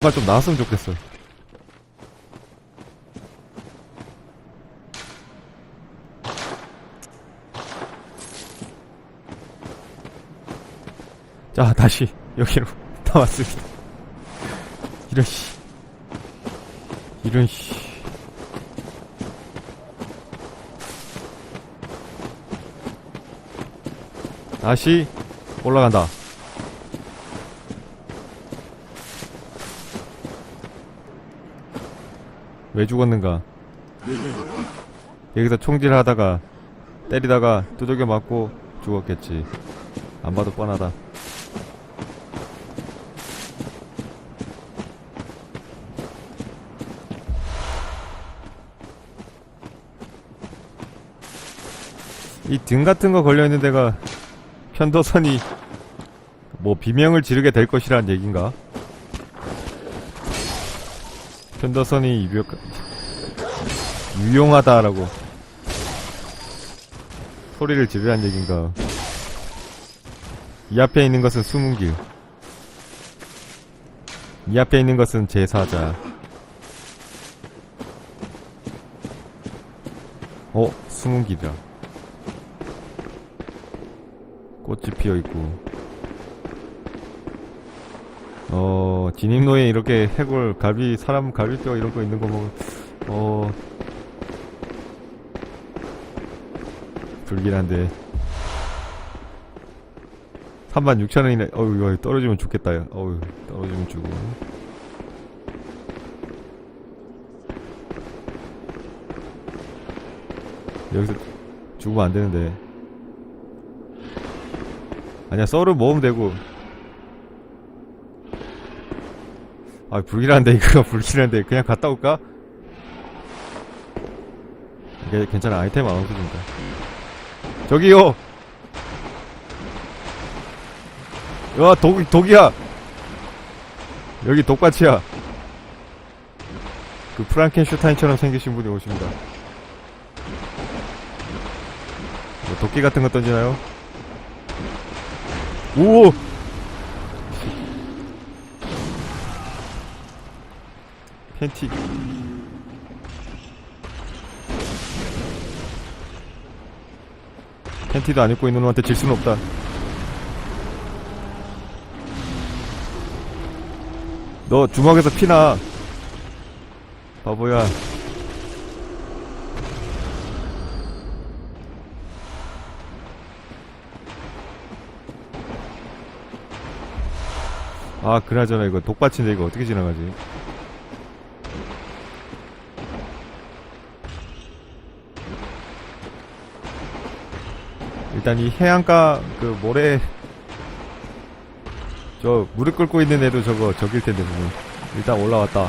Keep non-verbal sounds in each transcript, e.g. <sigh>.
가좀 나왔으면 좋겠어. 자, 다시 여기로 <laughs> 나왔습니다. 이런 씨. 이런 씨. 다시 올라간다. 왜 죽었는가? 여기서 총질하다가 때리다가 두들겨 맞고 죽었겠지. 안 봐도 뻔하다. 이 등 같은 거 걸려있는 데가 편도선이 뭐 비명을 지르게 될 것이란 얘긴가? 편도선이 유력, 유용하다라고 소리를 지르란 얘긴가? 이 앞에 있는 것은 숨은 길. 이 앞에 있는 것은 제사자. 어, 숨은 길이다. 꽃이 피어 있고. 어, 진입로에 이렇게 해골, 갈비, 사람 갈비뼈 이런 거 있는 거 보면, 어, 불길한데. 36,000원이네. 어우, 이거 떨어지면 죽겠다. 야. 어우, 떨어지면 죽어. 여기서 죽으면 안 되는데. 아니야, 썰을 모으면 되고. 아, 불길한데, 이거 <laughs> 불길한데. 그냥 갔다 올까? 이게 괜찮아. 아이템 안 없어진다. 저기요! 야, 독, 독이야! 여기 독밭이야. 그 프랑켄슈타인처럼 생기신 분이 오십니다. 뭐 도끼 같은 거 던지나요? 오! 팬티. 팬티도 안 입고 있는 놈한테 질 수는 없다. 너 주먹에서 피나. 바보야. 아, 그나저나 이거 독밭인데 이거 어떻게 지나가지? 일단 이 해안가 그 모래 저 무릎 꿇고 있는 애도 저거 저길 텐데 보면 일단 올라왔다.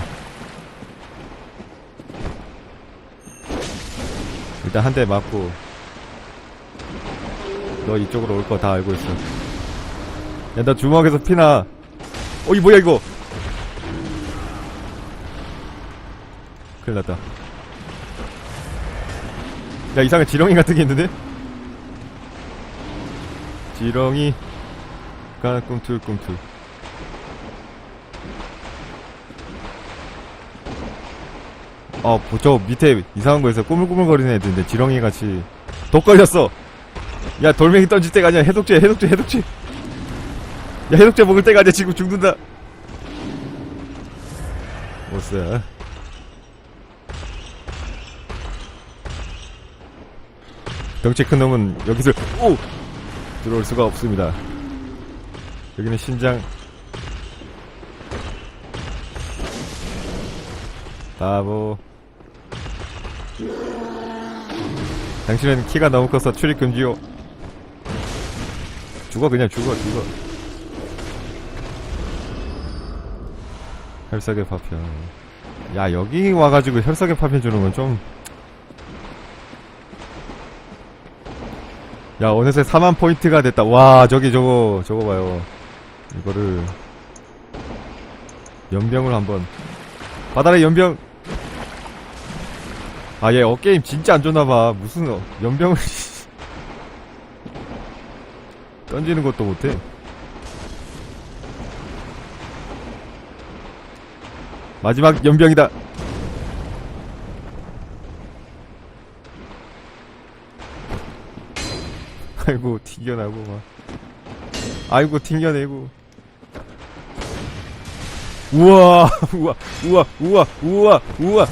일단 한 대 맞고 너 이쪽으로 올 거 다 알고 있어. 야 나 주먹에서 피나. 어이 뭐야 이거? 큰일 났다. 야 이상한 지렁이 같은 게 있는데? 지렁이 가 꿈틀꿈틀 어, 뭐, 저 밑에 이상한 거에서 꾸물꾸물거리는 애들인데 지렁이 같이 독 걸렸어. 야 돌멩이 던질 때가 아니야 해독제 해독제 해독제. 야 해독제 먹을 때가 아니야 지금 죽는다. 못써. 덩치 큰 놈은 여기서 오 들어올 수가 없습니다. 여기는 신장. 바보. 당신은 키가 너무 커서 출입 금지요. 죽어 그냥 죽어 죽어. 혈색의 파편. 야 여기 와가지고 혈색의 파편 주는 건좀 야 어느새 4만 포인트가 됐다. 와 저기 저거 저거 봐요. 이거를 연병을 한번. 바다의 연병. 아 얘 어게임 진짜 안 좋나봐. 무슨 어, 연병을 <laughs> 던지는 것도 못해. 마지막 연병이다. 아이고 튕겨나고 막. 아이고 튕겨내고. 우와 우와 우와 우와 우와 우와.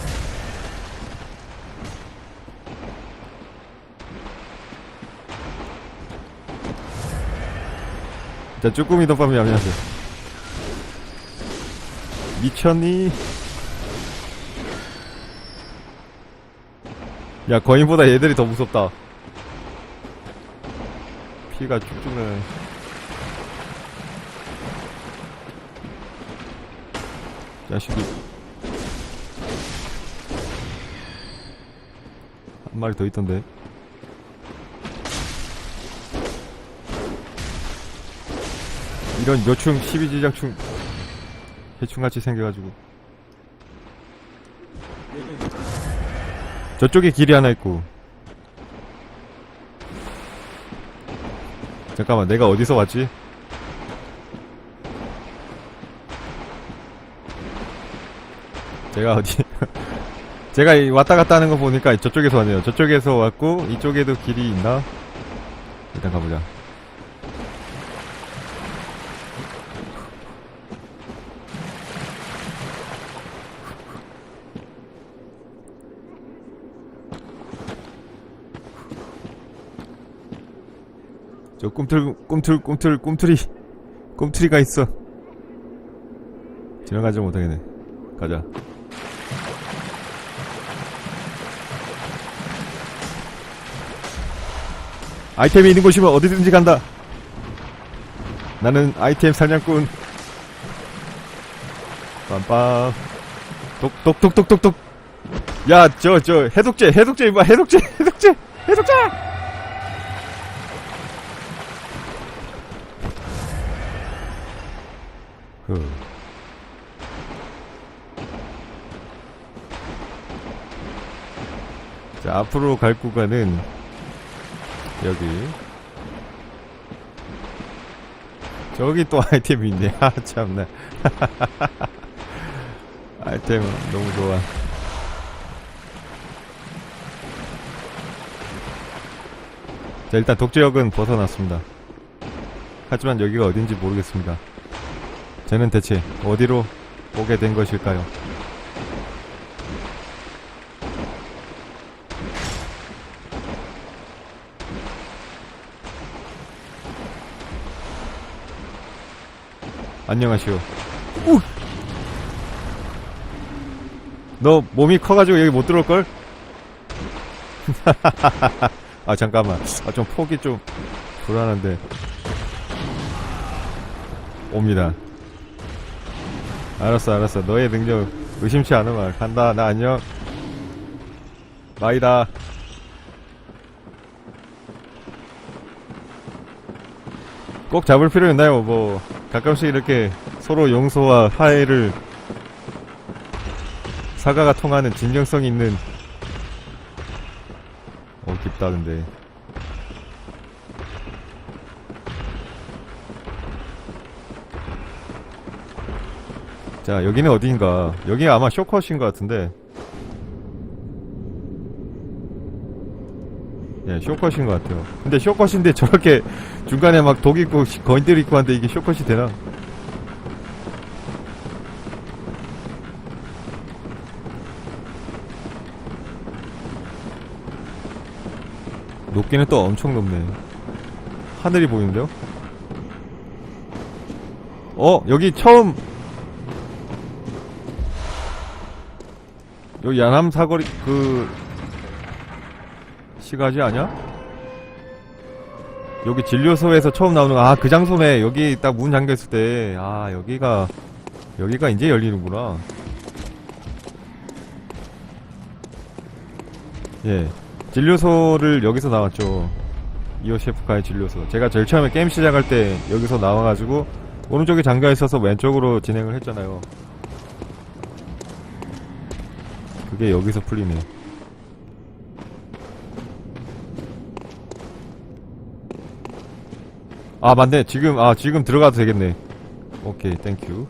자 쭈꾸미 덮밥이 안녕하세요. 미쳤니? 야 거인보다 얘들이 더 무섭다 피가 쭉쭉 나네 자식이. 한 마리 더 있던데. 이런 요충 12지장충 해충같이 생겨가지고. 저쪽에 길이 하나 있고 잠깐만 내가 어디서 왔지? 제가 어디 <laughs> 제가 이 왔다 갔다 하는 거 보니까 저쪽에서 왔네요 저쪽에서 왔고 이쪽에도 길이 있나? 일단 가보자 저 꿈틀 꿈틀 꿈틀 꿈틀이 꿈틀이가 있어. 지나가지 못하겠네. 가자. 아이템이 있는 곳이면 어디든지 간다. 나는 아이템 사냥꾼. 빰빰. 똑똑똑똑똑똑 야 저 저 해독제 해독제 임마 해독제 해독제 해독제 그. 자, 앞으로 갈 구간은 여기. 저기 또 <laughs> 아이템이 있네. 아, 참나. <laughs> 아이템 너무 좋아. 자, 일단 독재역은 벗어났습니다. 하지만 여기가 어딘지 모르겠습니다. 쟤는 대체 어디로 오게 된 것일까요? 안녕하시오. 우! 너 몸이 커가지고 여기 못 들어올걸? <laughs> 아 잠깐만 아 좀 폭이 좀 불안한데 옵니다 알았어 알았어. 너의 능력 의심치 않으마 간다. 나 안녕. 나이다. 꼭 잡을 필요 있나요? 뭐 가끔씩 이렇게 서로 용서와 화해를 사과가 통하는 진정성 있는 어 깊다 근데 자 여기는 어디인가. 여기가 아마 쇼컷인 것 같은데. 예 쇼컷인 것 같아요. 근데 쇼컷인데 저렇게 중간에 막 독 있고 시- 거인들 있고 한데 이게 쇼컷이 되나? 높기는 또 엄청 높네. 하늘이 보이는데요? 어 여기 처음 여기 양암 사거리 그 시가지 아니야? 여기 진료소에서 처음 나오는 아 그 장소네. 여기 딱 문 잠겼을 때 아 여기가 여기가 이제 열리는구나. 예. 진료소를 여기서 나왔죠. 이오 셰프카의 진료소. 제가 제일 처음에 게임 시작할 때 여기서 나와가지고 오른쪽에 잠겨 있어서 왼쪽으로 진행을 했잖아요 그게 여기서 풀리네. 아 맞네. 지금 아 지금 들어가도 되겠네. 오케이 땡큐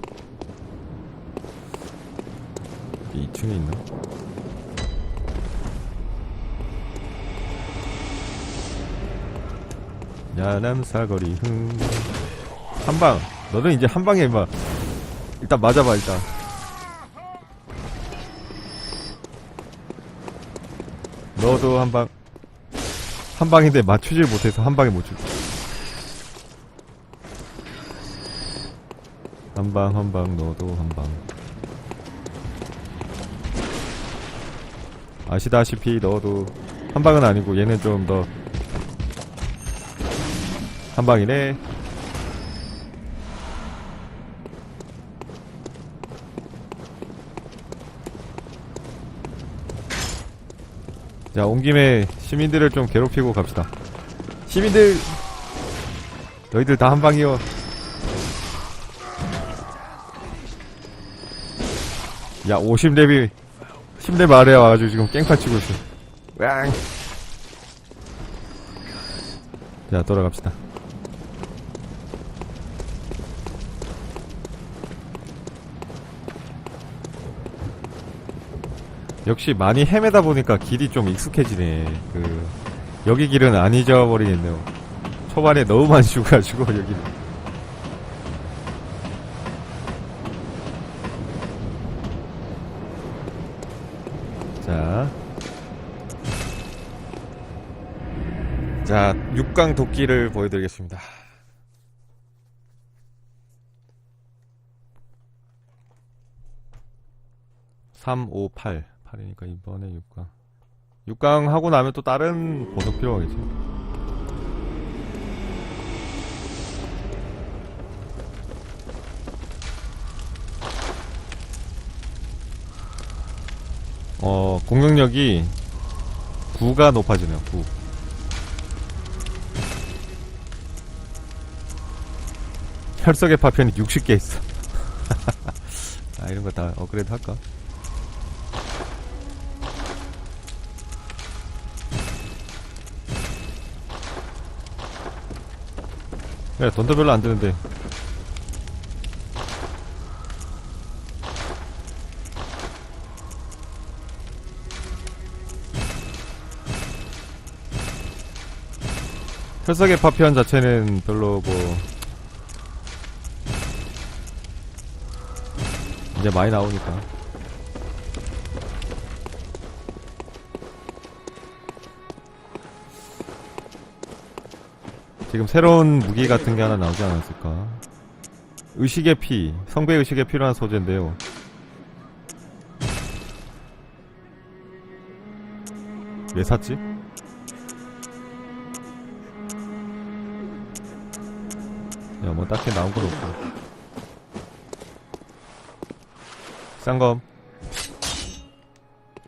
여기 2층에 있나? 야남 사거리 흥. 한방. 너는 이제 한방에 임마 일단 맞아봐 일단 너도 한 방 한 방인데 맞추질 못해서 한 방에 못 죽. 한방 한 방 너도 한 방 아시다시피 너도 한 방은 아니고 얘는 좀 더 한 방이네 자, 온 김에 시민들을 좀 괴롭히고 갑시다. 시민들! 너희들 다 한방이요. 야, 50렙이, 10렙 아래에 와가지고 지금 깽판 치고 있어. 왕! 자, 돌아갑시다. 역시 많이 헤매다 보니까 길이 좀 익숙해지네. 그 여기 길은 안 잊어버리겠네요. 초반에 너무 많이 <laughs> 죽어가지고 여기. 자. 자, 6강 도끼를 보여드리겠습니다. 3, 5, 8. 8이니까 이번에 6강. 6강 하고 나면 또 다른 보석 필요하겠지. 어, 공격력이 9가 높아지네요, 9. 혈석의 파편이 60개 있어. <laughs> 아, 이런 거 다 업그레이드 할까? 그래 돈도 별로 안 드는데. 혈석의 파편 자체는 별로 뭐 이제 많이 나오니까 지금 새로운 무기 같은 게 하나 나오지 않았을까? 의식의 피, 성배 의식에 필요한 소재인데요. 왜 샀지? 야, 뭐 딱히 나온 건 없고. 쌍검.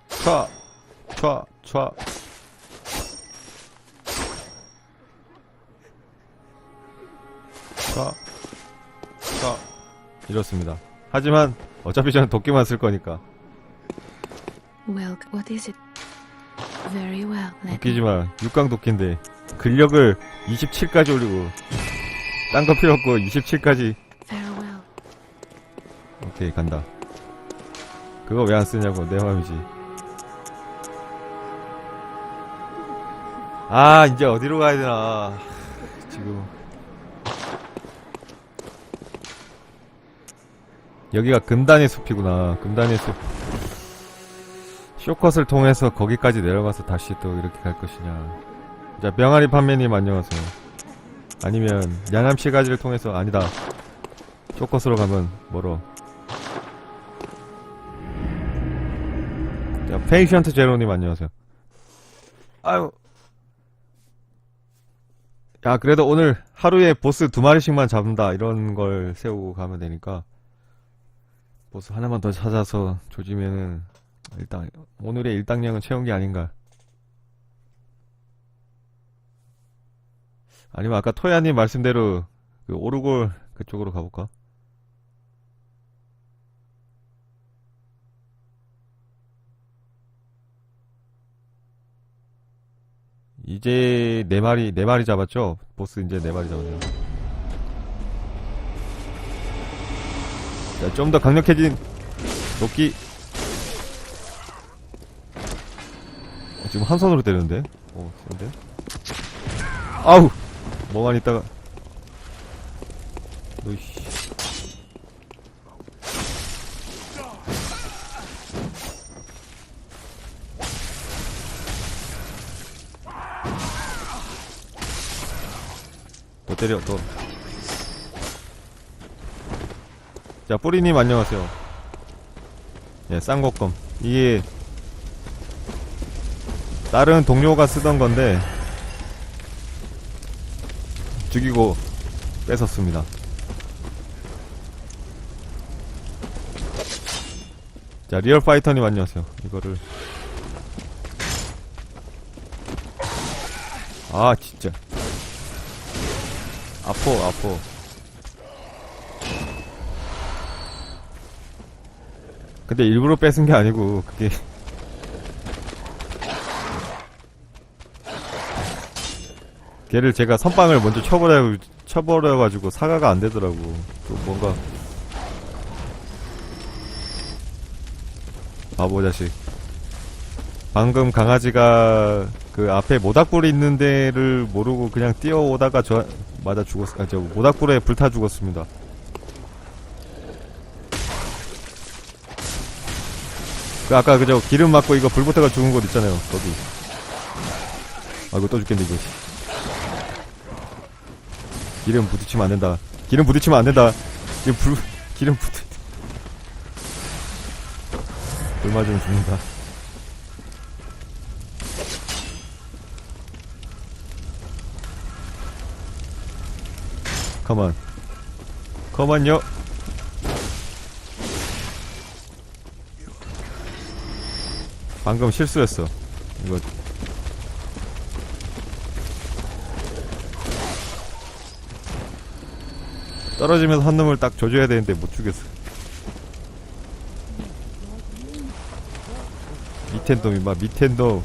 촤, 촤, 촤. 자, 자, 이렇습니다. 하지만 어차피 저는 도끼만 쓸 거니까 Well, what is it? Very well. 웃기지만 6강 도끼인데 근력을 27까지 올리고 딴 거 필요 없고 27까지 Farewell. 오케이 간다. 그거 왜 안 쓰냐고 내 마음이지. 아 이제 어디로 가야 되나 지금 여기가 금단의 숲이구나 금단의 숲 쇼컷을 통해서 거기까지 내려가서 다시 또 이렇게 갈 것이냐 자 명아리 판매님 안녕하세요 아니면 양암시 가지를 통해서 아니다 쇼컷으로 가면 멀어 자, 페이션트 제로님 안녕하세요. 아유. 야, 그래도 오늘 하루에 보스 두 마리씩만 잡는다. 이런 걸 세우고 가면 되니까. 보스 하나만 더 찾아서 조지면은, 일단, 오늘의 일당량은 채운 게 아닌가. 아니면 아까 토야님 말씀대로, 그, 오르골 그쪽으로 가볼까? 이제 네 마리 네 마리 잡았죠? 보스 이제 네 마리 잡았네요. 좀 더 강력해진 도끼 어, 지금 한 손으로 때리는데? 어, 그런데? 아우! 멍하니 있다가. 으이씨. 더 때려, 더. 자, 뿌리님 안녕하세요. 예, 쌍곡검. 이게, 다른 동료가 쓰던 건데, 죽이고 뺏었습니다. 자, 리얼 파이터님 안녕하세요. 이거를. 아, 진짜. 아포, 아포. 근데 일부러 뺏은 게 아니고, 그게. 걔를 제가 선빵을 먼저 쳐버려, 쳐버려가지고 사과가 안 되더라고. 좀 뭔가. 바보 자식. 방금 강아지가 그 앞에 모닥불이 있는 데를 모르고 그냥 뛰어오다가 저, 맞아 죽었, 아, 저 모닥불에 불타 죽었습니다. 그 아까 그저 기름 맞고 이거 불 붙어가 죽은 곳 있잖아요. 거기. 아, 이거 또 죽겠네, 이거. 기름 부딪히면 안 된다. 기름 부딪히면 안 된다. 지금 불, <laughs> 기름 부딪, 불 맞으면 죽는다. 가만. 가만요. 방금 실수했어. 이거 떨어지면서 한 놈을 딱 조져야 되는데 못 죽였어. 밑엔 놈이 막 밑엔 놈.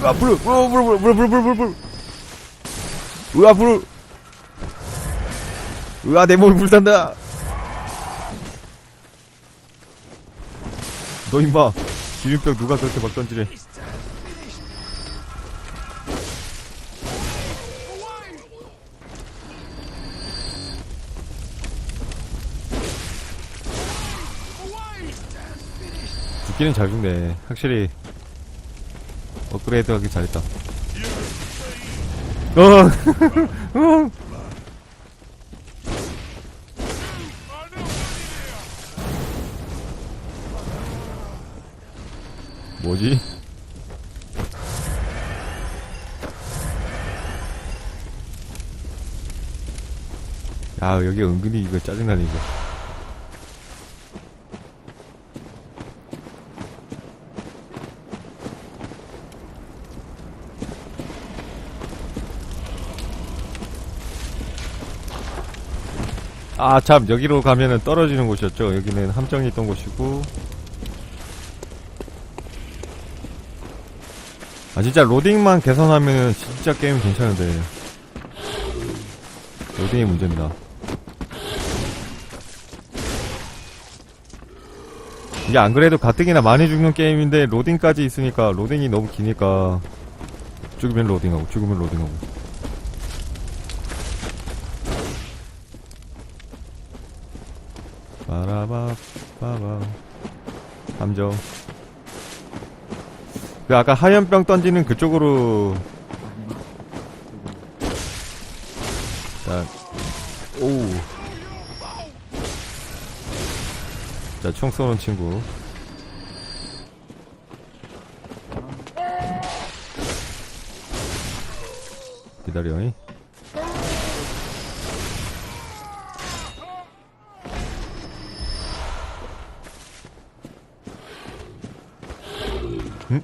으아 불, 으아 불, 불, 불, 불, 불, 불, 불. 으아 불. 으아 내 몸이 불탄다. 너 임마 기름병 누가 그렇게 막 던지래? 죽기는 잘 죽네. 확실히 업그레이드 하기 잘했다. 어! <laughs> 뭐지? 야, 여기 은근히 이거 짜증나네, 이거. 아, 참, 여기로 가면은 떨어지는 곳이었죠. 여기는 함정이 있던 곳이고. 아, 진짜 로딩만 개선하면은 진짜 게임 괜찮은데. 로딩이 문제입니다. 이게 안 그래도 가뜩이나 많이 죽는 게임인데 로딩까지 있으니까 로딩이 너무 기니까 죽으면 로딩하고 죽으면 로딩하고 빠라바빠바 함정 그 아까 하얀병 던지는 그쪽으로. 자. 오우. 자총 쏘는 친구. 기다려 잉 응?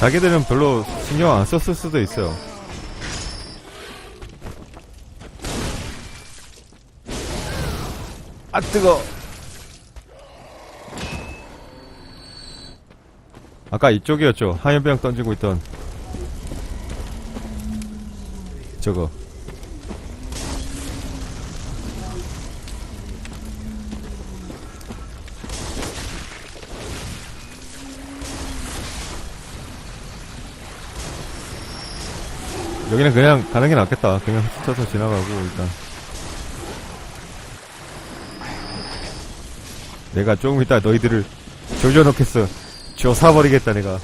자기들은 별로 신경 안 썼을 수도 있어요. 아 뜨거. 아까 이쪽이었죠. 하얀병 던지고 있던 저거 여기는 그냥 가는 게 낫겠다. 그냥 스쳐서 지나가고 일단. 내가 조금 이따 너희들을 조져놓겠어. 조사버리겠다 내가.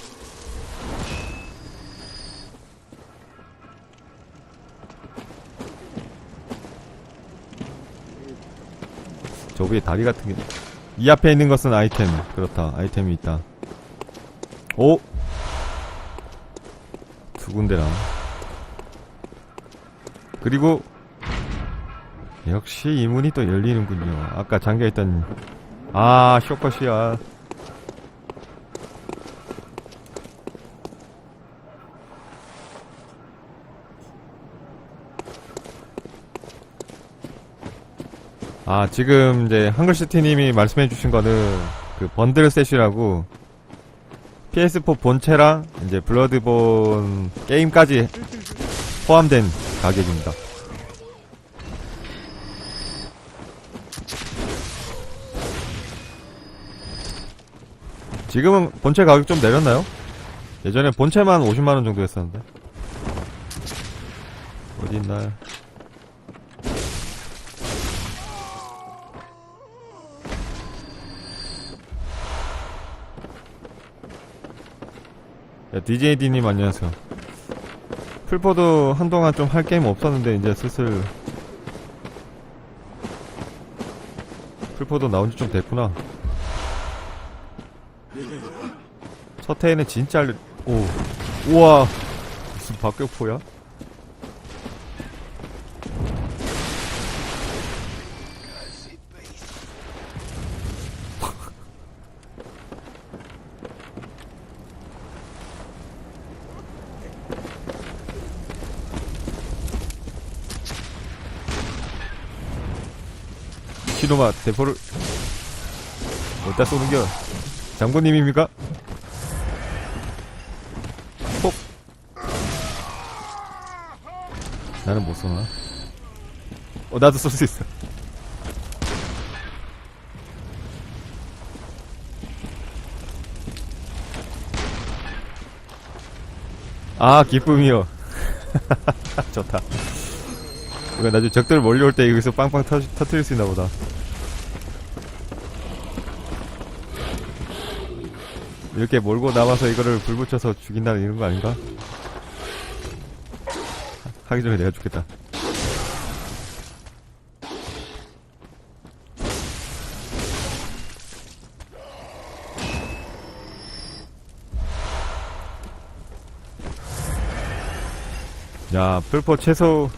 저 위에 다리 같은 게 이 앞에 있는 것은 아이템. 그렇다. 아이템이 있다. 오! 두 군데나 그리고 역시 이 문이 또 열리는군요. 아까 잠겨있던 아 쇼컷이야. 아 지금 이제 한글시티님이 말씀해주신 거는 그 번들 셋이라고 PS4 본체랑 이제 블러드본 게임까지 포함된 가격입니다. 지금은 본체 가격 좀 내렸나요? 예전에 본체만 50만원 정도였었는데 어디 있나요? 야, DJD님 안녕하세요. 풀포도 한동안 좀 할 게임 없었는데 이제 슬슬 풀포도 나온 지 좀 됐구나. 첫 회에는 진짜 알- 오 우와 무슨 박격포야? 시노마 대포를 어디다 쏘는겨? 장군님입니까? 폭 나는 못 쏘나? 어 나도 쏠 수 있어 아 기쁨이요 <laughs> 좋다 이거 나중에 적들 몰려올 때 여기서 빵빵 터, 터트릴 수 있나 보다 이렇게 몰고 나와서 이거를 불 붙여서 죽인다는 이런 거 아닌가? 하- 하기 전에 내가 죽겠다. 야, 풀포 최소,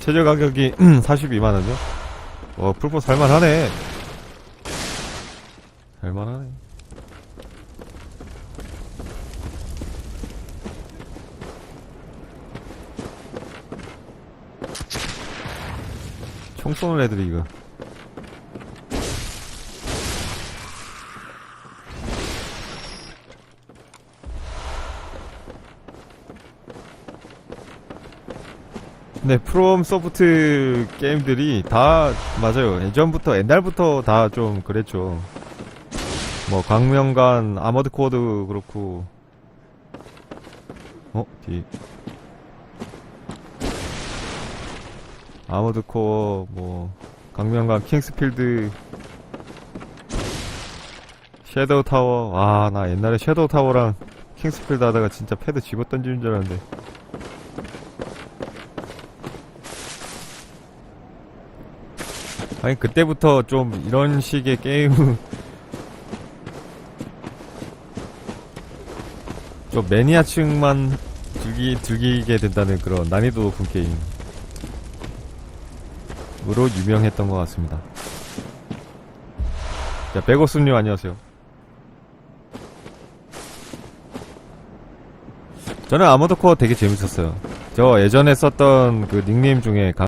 최저 가격이 <clears throat> 42만원이요? 어, 풀포 살만하네. 살만하네. 총 쏘는 애들이 이거. 네, 프롬 소프트 게임들이 다 맞아요. 예전부터 옛날부터 다 좀 그랬죠. 뭐 광명간 아머드 코어도 그렇고. 어, 뒤. 아머드 코어 뭐 강명간 킹스필드 섀도우 타워. 아나 옛날에 섀도우 타워랑 킹스필드 하다가 진짜 패드 집어 던지는 줄 알았는데. 아니 그때부터 좀 이런 식의 게임 <laughs> 좀 매니아층만 즐기, 즐기게 된다는 그런 난이도 높은 게임 으로 유명했던 것 같습니다. 자, 백오스님 안녕하세요. 저는 아모드 코어 되게 재밌었어요. 저 예전에 썼던 그 닉네임 중에 가-